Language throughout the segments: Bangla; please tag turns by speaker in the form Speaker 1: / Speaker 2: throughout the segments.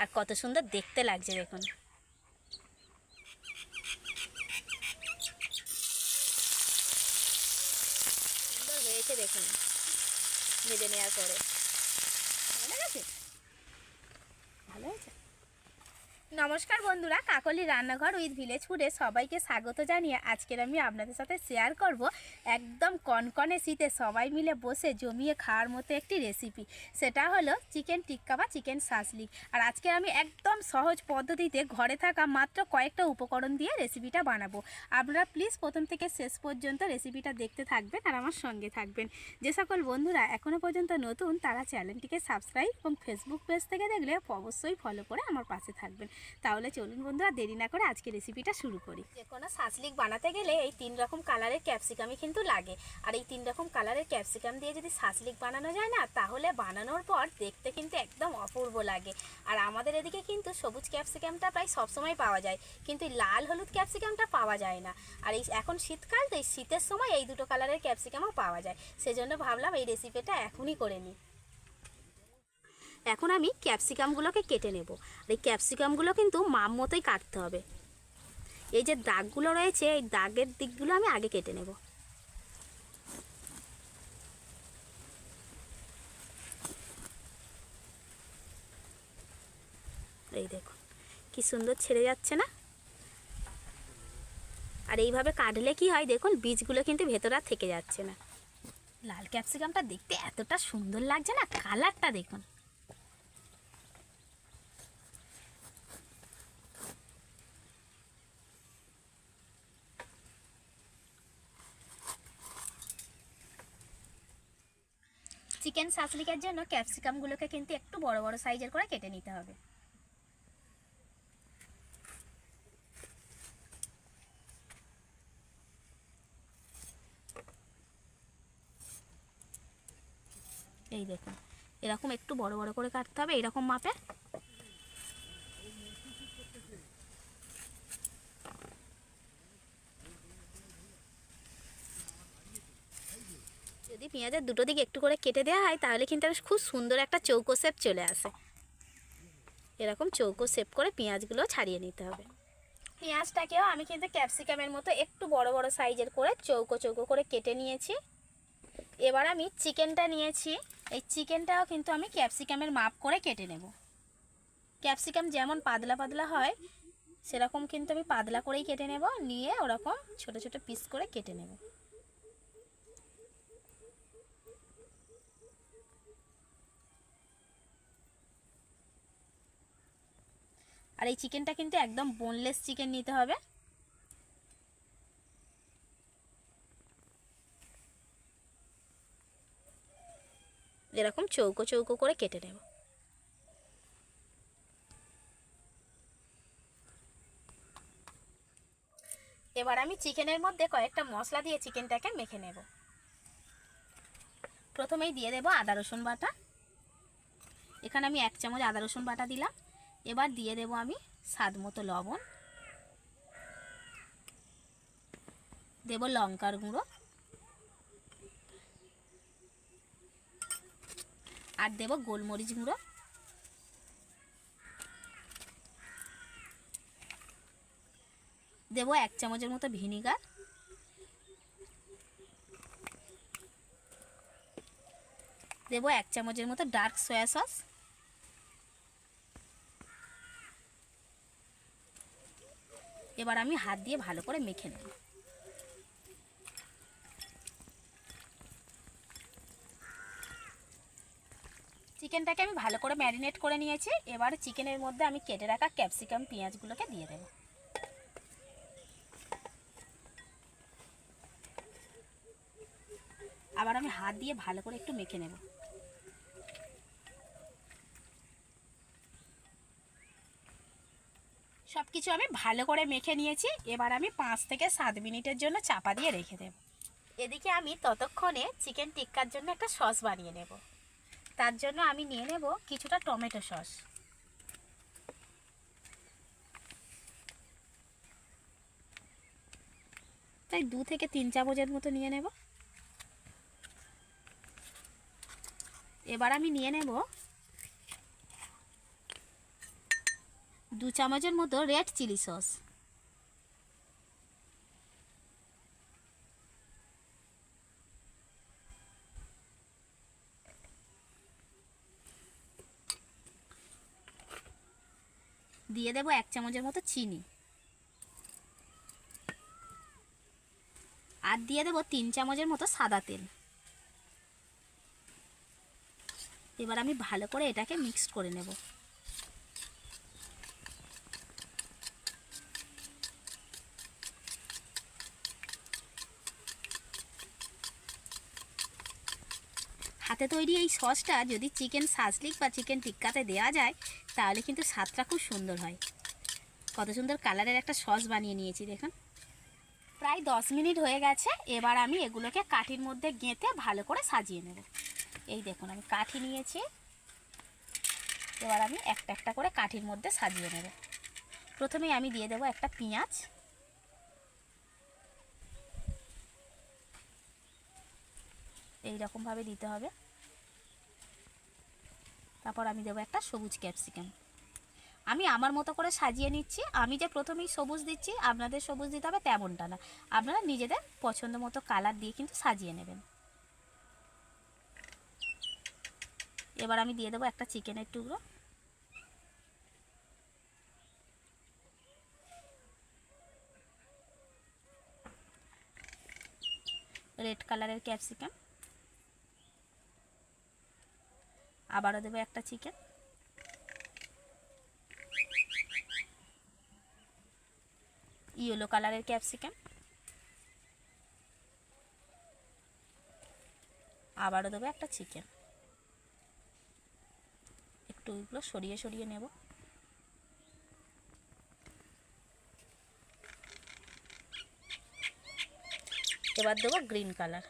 Speaker 1: আর কত সুন্দর দেখতে লাগছে দেখুন। সুন্দর হয়েছে দেখুন, ভেজে নেওয়ার পরে। ভালো আছে ভালো হয়েছে? নমস্কার বন্ধুরা, কাকলি রান্নাঘর উইথ ভিলেজ ফুডে সবাইকে স্বাগত জানিয়ে আজকের আমি আপনাদের সাথে শেয়ার করব একদম কনকনে শীতে সবাই মিলে বসে জমিয়ে খাওয়ার মতো একটি রেসিপি সেটা হলো চিকেন টিক্কা বা চিকেন সাসলিক আর আজকে আমি একদম সহজ পদ্ধতিতে ঘরে থাকা মাত্র কয়েকটা উপকরণ দিয়ে রেসিপিটা বানাবো। আপনারা প্লিজ প্রথম থেকে শেষ পর্যন্ত রেসিপিটা দেখতে থাকবেন আর আমার সঙ্গে থাকবেন। যে সকল বন্ধুরা এখনও পর্যন্ত নতুন, তারা চ্যানেলটিকে সাবস্ক্রাইব এবং ফেসবুক পেজ থেকে দেখলে অবশ্যই ফলো করে আমার পাশে থাকবেন। তাহলে চলুন বন্ধুরা, দেরি না করে আজকে রেসিপিটা শুরু করি। যে কোনো শাসলিক বানাতে গেলে এই তিন রকম কালারের ক্যাপসিকামই কিন্তু লাগে। আর এই তিন রকম কালারের ক্যাপসিকাম দিয়ে যদি শাসলিক বানানো যায় না, তাহলে বানানোর পর দেখতে কিন্তু একদম অপূর্ব লাগে। আর আমাদের এদিকে কিন্তু সবুজ ক্যাপসিকামটা প্রায় সবসময় পাওয়া যায়, কিন্তু লাল হলুদ ক্যাপসিকামটা পাওয়া যায় না। আর এই এখন শীতকাল, তো এই শীতের সময় এই দুটো কালারের ক্যাপসিকামও পাওয়া যায়। সেজন্য ভাবলাম এই রেসিপিটা এখনই করে নিই। এখন আমি ক্যাপসিকামগুলোকে কেটে নেব। আর এই ক্যাপসিকামগুলো কিন্তু মাম মতোই কাটতে হবে। এই যে দাগগুলো রয়েছে, এই দাগের দিকগুলো আমি আগে কেটে নেব। এই দেখুন, কি সুন্দর ছেড়ে যাচ্ছে না? আর এইভাবে কাটলে কি হয় দেখুন, বীজগুলো কিন্তু ভেতরে থেকে যাচ্ছে না। লাল ক্যাপসিকামটা দেখতে এতটা সুন্দর লাগছে না? কালারটা দেখুন। চিকেন সাসলিকার জন্য ক্যাপসিকামগুলোকে কিন্তু একটু বড় বড় সাইজের করে কেটে নিতে হবে। এই দেখুন, এরকম একটু বড় বড় করে কাটতে হবে, এরকম মাপে। যদি পেঁয়াজের দুটো দিকে একটু করে কেটে দেওয়া হয়, তাহলে কিন্তু খুব সুন্দর একটা চৌকো শেপ চলে আসে। এরকম চৌকো শেপ করে পেঁয়াজগুলো ছাড়িয়ে নিতে হবে। পেঁয়াজটাকেও আমি কিন্তু ক্যাপসিকামের মতো একটু বড় বড় সাইজের করে চৌকো চৌকো করে কেটে নিয়েছি। এবার আমি চিকেনটা নিয়েছি। এই চিকেনটাও কিন্তু আমি ক্যাপসিকামের মাপ করে কেটে নেব। ক্যাপসিকাম যেমন পাতলা পাতলা হয়, সেরকম কিন্তু আমি পাতলা করেই কেটে নেব। নিয়ে ওরকম ছোট ছোট পিস করে কেটে নেব। আর এই চিকেনটা কিন্তু একদম বোনলেস চিকেন নিতে হবে। এরকম চৌকো চৌকো করে কেটে নেব। এবার আমি চিকেনের মধ্যে কয়েকটা মশলা দিয়ে চিকেনটাকে মেখে নেব। প্রথমেই দিয়ে দেব আদা রসুন বাটা। এখানে আমি এক চামচ আদা রসুন বাটা দিলাম। এবার দিয়ে দেব আমি স্বাদ মতো লবণ। দেব লঙ্কার গুঁড়ো। আর দেব গোলমরিচ গুঁড়ো। দেব এক চামচের মতো ভিনিগার। দেব এক চামচের মতো ডার্ক সয়া সস। এবার আমি হাত দিয়ে ভালো করে মেখে নেব। চিকেনটাকে আমি ভালো করে ম্যারিনেট করে নিয়েছি। এবার চিকেনের মধ্যে আমি কেটে রাখা ক্যাপসিকাম পেঁয়াজগুলোকে দিয়ে দেবো। আবার আমি হাত দিয়ে ভালো করে একটু মেখে নেব। সব কিছু আমি ভালো করে মেখে নিয়েছি। এবার আমি পাঁচ থেকে সাত মিনিটের জন্য চাপা দিয়ে রেখে দেব। এদিকে আমি ততক্ষণে চিকেন টিক্কার জন্য একটা সস বানিয়ে নেব। তার জন্য আমি নিয়ে নেব কিছুটা টমেটো সস। তাই দু থেকে তিন চামচের মতো নিয়ে নেব। এবার আমি নিয়ে নেব দু চামচের মতো রেড চিলি সস। দিয়ে দেবো এক চামচের মতো চিনি। আর দিয়ে দেবো তিন চামচের মতো সাদা তেল। এবার আমি ভালো করে এটাকে মিক্স করে নেব। হাতে তৈরি এই সসটা যদি চিকেন সাজলিক বা চিকেন টিক্কাতে দেওয়া যায়, তাহলে কিন্তু স্বাদটা খুব সুন্দর হয়। কত সুন্দর কালারের একটা সস বানিয়ে নিয়েছি, দেখুন। প্রায় দশ মিনিট হয়ে গেছে, এবার আমি এগুলোকে কাঠির মধ্যে গেঁথে ভালো করে সাজিয়ে নেব। এই দেখুন, আমি কাঠি নিয়েছি। এবার আমি একটা একটা করে কাঠির মধ্যে সাজিয়ে নেব। প্রথমেই আমি দিয়ে দেবো একটা পেঁয়াজ। এই রকমভাবে দিতে হবে। তারপর আমি দেবো একটা সবুজ ক্যাপসিকাম। আমি আমার মতো করে সাজিয়ে নিচ্ছি, আমি যে প্রথমেই সবুজ দিচ্ছি, আপনাদের সবুজ দিতে হবে তেমনটা না। আপনারা নিজেদের পছন্দ মতো কালার দিয়ে কিন্তু সাজিয়ে নেবেন। এবার আমি দিয়ে দেবো একটা চিকেনের টুকরো। রেড কালারের ক্যাপসিকাম। আবারও দেবো একটা চিকেন ইয়েলো কালারের ক্যাপসিকাম আবারও দেবো একটা চিকেন একটু এগুলো সরিয়ে সরিয়ে নেব। এবার দেবো গ্রিন কালার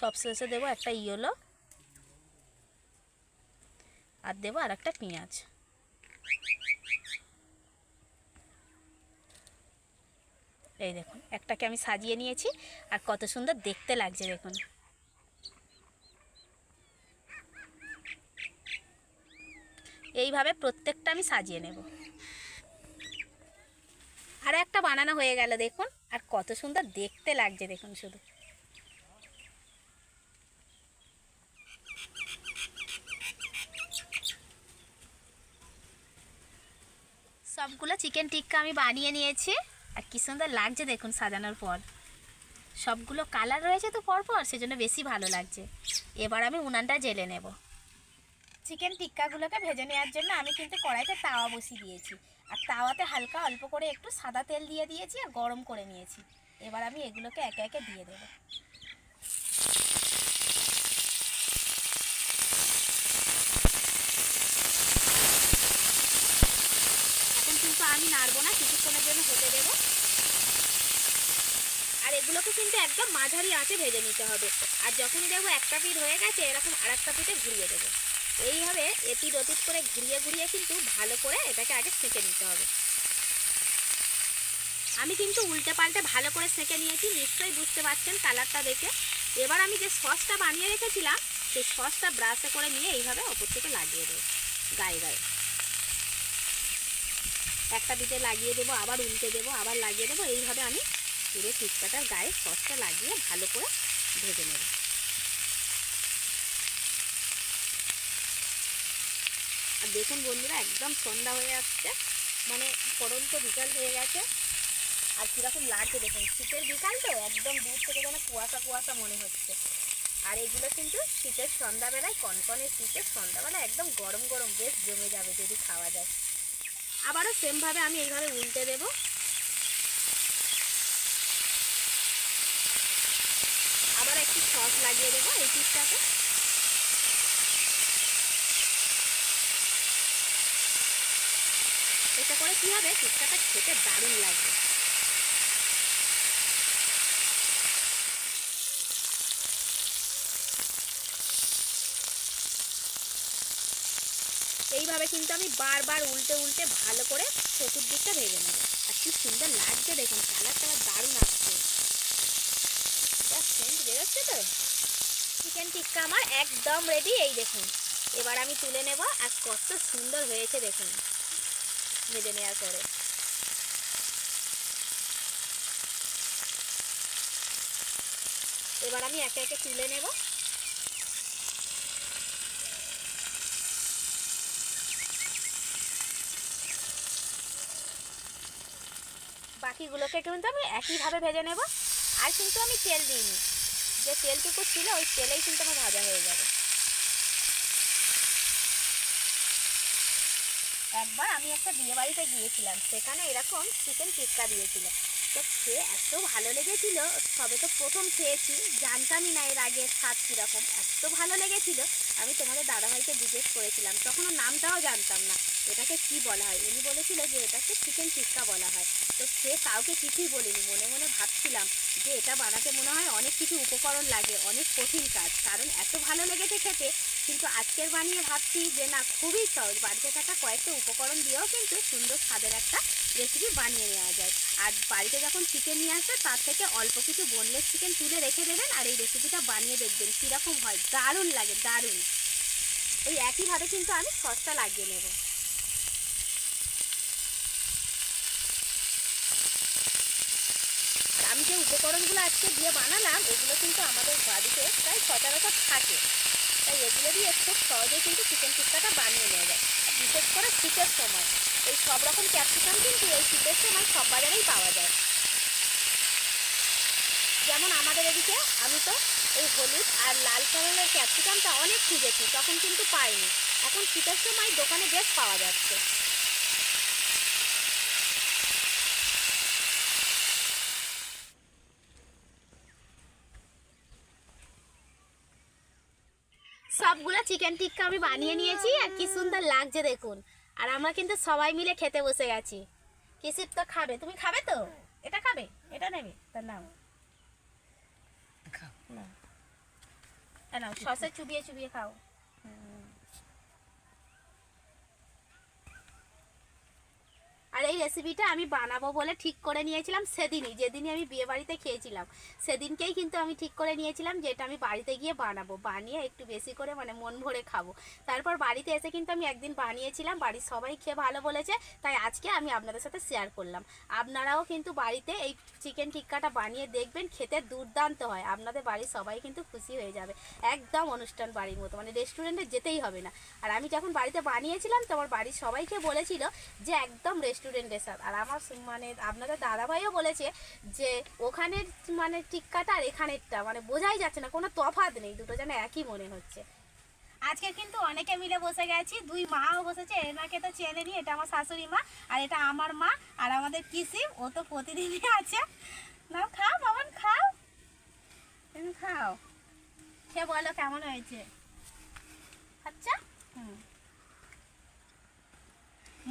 Speaker 1: সবশেষে দেবো একটা ইয়েলো আর দেবো আর একটা পেঁয়াজ। এই দেখুন, একটাকে আমি সাজিয়ে নিয়েছি আর কত সুন্দর দেখতে লাগছে, দেখুন। এইভাবে প্রত্যেকটা আমি সাজিয়ে নেব। আর একটা বানানো হয়ে গেল, দেখুন, আর কত সুন্দর দেখতে লাগছে, দেখুন শুধু। সবগুলো চিকেন টিক্কা আমি বানিয়ে নিয়েছি। আর কি সুন্দর লাগছে দেখুন সাজানোর পর। সবগুলো কালার রয়েছে তো পরপর, সেজন্য বেশি ভালো লাগছে। এবার আমি উনানটা জেলে নেব। চিকেন টিক্কাগুলোকে ভেজে নেওয়ার জন্য আমি কিন্তু কড়াইতে তাওয়া বসিয়ে দিয়েছি। আর তাওয়াতে হালকা অল্প করে একটু সাদা তেল দিয়ে দিয়েছি আর গরম করে নিয়েছি। এবার আমি এগুলোকে একে একে দিয়ে দেবো। আমি নাড়বো না, কিছুক্ষণের জন্য হতে দেবো। আর এগুলোকে কিন্তু একদম মাঝারি আঁচে ভেজে নিতে হবে। আর যখনই দেখব একটা পিঠ হয়ে গেছে, এরকম আর একটা পিঠে ঘুরিয়ে দেবো। এইভাবে এপিট ওপিট করে ঘুরিয়ে ঘুরিয়ে কিন্তু ভালো করে এটাকে আগে সেঁকে নিতে হবে। আমি কিন্তু উল্টে পাল্টে ভালো করে সেঁকে নিয়েছি, নিশ্চয়ই বুঝতে পারছেন কালারটা দেখে। এবার আমি যে সসটা বানিয়ে রেখেছিলাম, সেই সসটা ব্রাশে করে নিয়ে এইভাবে ওপর থেকে লাগিয়ে দেবো, গায়ে গায়ে। একটা দিতে লাগিয়ে দেবো, আবার উল্টে দেবো, আবার লাগিয়ে দেবো। এইভাবে আমি পুরো টিক্কাটার গায়ে সসটা লাগিয়ে ভালো করে ভেজে নেব। আর দেখুন বন্ধুরা, একদম সন্ধ্যা হয়ে আসছে। মানে পরন্ত বিকাল হয়ে গেছে। আর কীরকম লাগছে দেখুন, শীতের বিকাল তো, একদম দূর থেকে যেন কুয়াশা কুয়াশা মনে হচ্ছে। আর এগুলো কিন্তু শীতের সন্ধ্যাবেলায় কনকনে শীতের সন্ধ্যাবেলায় একদম গরম গরম, বেশ জমে যাবে যদি খাওয়া যায়। আবারও সেমভাবে আমি এইভাবে উল্টে দেব। আবার একটু সস লাগিয়ে দেবো এই পিসটাকে এটা করে কী হবে? পিসটাটা খেতে দারুণ লাগবে। এইভাবে কিন্তু আমি বারবার উল্টে উল্টে ভালো করে চতুর্দিকটা ভেজে নেব। আর কি সুন্দর লাগছে দেখুন কালারটা আমার দারুণ আসছে। এসছে তো? চিকেন টিক্কা আমার একদম রেডি এই দেখুন। এবার আমি তুলে নেব আর কত সুন্দর হয়েছে দেখুন, ভেজে নেওয়ার পরে। এবার আমি একে একে তুলে নেব। বাকিগুলোকে কিন্তু আমি একইভাবে ভেজে নেব। আর কিন্তু আমি তেল দিইনি। যে তেলটুকু ছিল, ওই তেলেই কিন্তু আমার ভাজা হয়ে যাবে। একবার আমি একটা বিয়ে বাড়িতে গিয়েছিলাম, সেখানে এরকম চিকেন টিক্কা দিয়েছিল। তো খেয়ে এত ভালো লেগেছিল সবে তো প্রথম খেয়েছি, জানতামই না এর আগে স্বাদ কীরকম। এত ভালো লেগেছিল, আমি তোমাদের দাদাভাইকে জিজ্ঞেস করেছিলাম তখন নামটাও জানতাম না। এটাকে কি বলা হয়? উনি বলেছিল যে এটাকে চিকেন টিক্কা বলা হয়। তো সে কাউকে কিছুই বলিনি। মনে মনে ভাবছিলাম যে এটা বানাতে মনে হয় অনেক কিছু উপকরণ লাগে, অনেক কঠিন কাজ। কারণ এত ভালো লেগেছে খেতে, কিন্তু আজকের বানিয়ে ভাবছি যে না, খুবই সহজ বাড়িতে থাকা কয়েকটা উপকরণ দিয়েও কিন্তু সুন্দর স্বাদের একটা রেসিপি বানিয়ে নেওয়া যায়। আর বাড়িতে যখন চিকেন নিয়ে আসবে, তার থেকে অল্প কিছু বোনলেস চিকেন তুলে রেখে দেবেন আর এই রেসিপিটা বানিয়ে দেখবেন কীরকম হয়। দারুণ লাগে, দারুণ। ওই একইভাবে কিন্তু আমি সসটা লাগিয়ে নেব। আমি যে উপকরণগুলো আজকে দিয়ে বানালাম, এগুলো কিন্তু আমাদের বাড়িতে প্রায় সচরাচর থাকে। তাই এগুলো দিয়ে খুব সহজেই কিন্তু চিকেন টিক্কাটা বানিয়ে নেওয়া যায়। বিশেষ করে শীতের সময়। এই সব রকম ক্যাপসিকাম কিন্তু এই শীতের সময় সব বাজারেই পাওয়া যায়। যেমন আমাদের এদিকে আমি তো এই হলুদ আর লাল কালারের ক্যাপসিকামটা অনেক খুঁজেছি, তখন কিন্তু পাইনি। এখন শীতের সময় দোকানে বেশ পাওয়া যাচ্ছে। সবগুলো চিকেন টিক্কা আমি বানিয়ে নিয়েছি আর কি সুন্দর লাগছে দেখুন। আর আমরা কিন্তু সবাই মিলে খেতে বসে গেছি। কিসিপ তো খাবে? তুমি খাবে তো? এটা খাবে? এটা নেবে? তার নাম না। সসে চুবিয়ে চুবিয়ে খাও। আর এই রেসিপিটা আমি বানাবো বলে ঠিক করে নিয়েছিলাম সেদিনই, যেদিনই আমি বিয়ে বাড়িতে খেয়েছিলাম। সেদিনকেই কিন্তু আমি ঠিক করে নিয়েছিলাম যে এটা আমি বাড়িতে গিয়ে বানাবো, বানিয়ে একটু বেশি করে মানে মন ভরে খাব। তারপর বাড়িতে এসে কিন্তু আমি একদিন বানিয়েছিলাম, বাড়ির সবাই খেয়ে ভালো বলেছে, তাই আজকে আমি আপনাদের সাথে শেয়ার করলাম। আপনারাও কিন্তু বাড়িতে এই চিকেন টিক্কাটা বানিয়ে দেখবেন, খেতে দুর্দান্ত হয়। আপনাদের বাড়ির সবাই কিন্তু খুশি হয়ে যাবে। একদম অনুষ্ঠান বাড়ির মতো মানে রেস্টুরেন্টে যেতেই হবে না। আর আমি যখন বাড়িতে বানিয়েছিলাম, তো আমার বাড়ির সবাইকে বলেছিল যে একদম রেস্টুরেন্টের স্বাদ আর আমার মানে আপনাদের দাদাভাইও বলেছে যে, ওখানের মানে টিক্কাটা আর এখানেরটা মানে বোঝাই যাচ্ছে না, কোনো তফাৎ নেই, দুটো যেন একই মনে হচ্ছে। আজকে কিন্তু অনেকে মিলে বসে গেছি, দুই মাও বসেছে, এনাকে তো চেনে নি, এটা আমার শাশুড়ি মা, আর এটা আমার মা, আর আমাদের কিসিম ও তো প্রতিদিনই আছে। নাও খাও, বাবান, খাও। খাও। খেয়ে বলো, কেমন হয়েছে?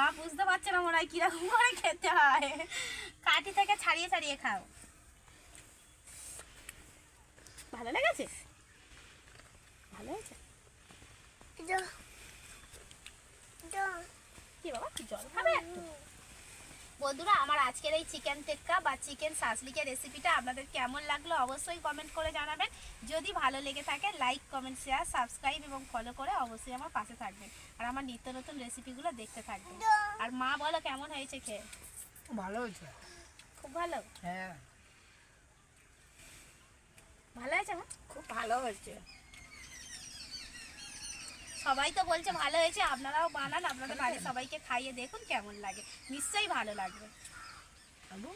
Speaker 1: মা বুঝতে পারছে না মনে হয় কীরকম করে খেতে হয়। কাঠি থেকে ছাড়িয়ে ছাড়িয়ে খাও। ভালো লেগেছে? ভালো হয়েছে কি বাবা জল খাবে? একটু বন্ধুরা আমার আজকের এই চিকেন টেক্কা বা চিকেন সাসলিকের রেসিপিটা আপনাদের কেমন লাগল অবশ্যই কমেন্ট করে জানাবেন। যদি ভালো লেগে থাকে লাইক কমেন্ট শেয়ার সাবস্ক্রাইব এবং ফলো করে অবশ্যই আমার পাশে থাকবেন আর আমার নিত্য নতুন রেসিপিগুলো দেখতে থাকবেন। আর মা বলো কেমন হয়েছে খেয়ে?
Speaker 2: ভালো হয়েছে।
Speaker 1: খুব ভালো?
Speaker 2: হ্যাঁ।
Speaker 1: ভালো হয়েছে মা?
Speaker 2: খুব ভালো হয়েছে।
Speaker 1: সবাই তো বলছে ভালো হয়েছে, আপনারাও বানান, আপনাদের বাড়ির সবাইকে খাইয়ে দেখুন কেমন লাগে। নিশ্চয়ই ভালো লাগবে।
Speaker 2: আলু